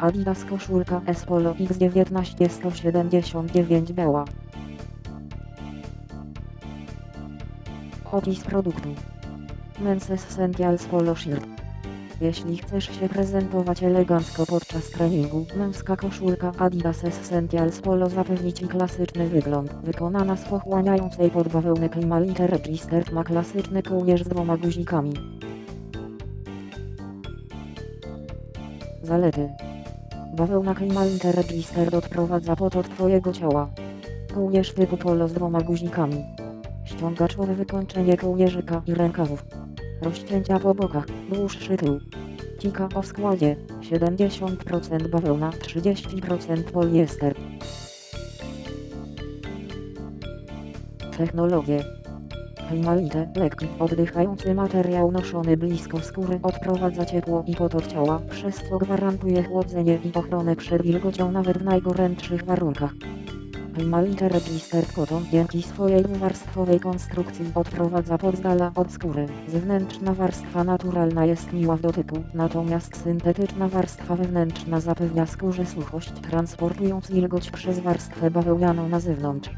Adidas koszulka S Polo X19 179 biała. Opis produktu. Men's Essentials Polo Shirt. Jeśli chcesz się prezentować elegancko podczas treningu, męska koszulka Adidas Essentials Polo zapewni Ci klasyczny wygląd. Wykonana z pochłaniającej pod bawełnę Klimaliter Register ma klasyczny kołnierz z dwoma guzikami. Zalety. Bawełna Klimaliter Register odprowadza pot od Twojego ciała. Kołnierz typu polo z dwoma guzikami. Ściągaczowe wykończenie kołnierzyka i rękawów. Rozcięcia po bokach, dłuższy tył. Cika o składzie, 70% bawełna, 30% poliester. Technologie. Klimalite, lekki, oddychający materiał noszony blisko skóry odprowadza ciepło i pot od ciała, przez co gwarantuje chłodzenie i ochronę przed wilgocią nawet w najgorętszych warunkach. Klimalite Register Cotton dzięki swojej dwuwarstwowej konstrukcji odprowadza pot z dala od skóry. Zewnętrzna warstwa naturalna jest miła w dotyku, natomiast syntetyczna warstwa wewnętrzna zapewnia skórze suchość, transportując wilgoć przez warstwę bawełnianą na zewnątrz.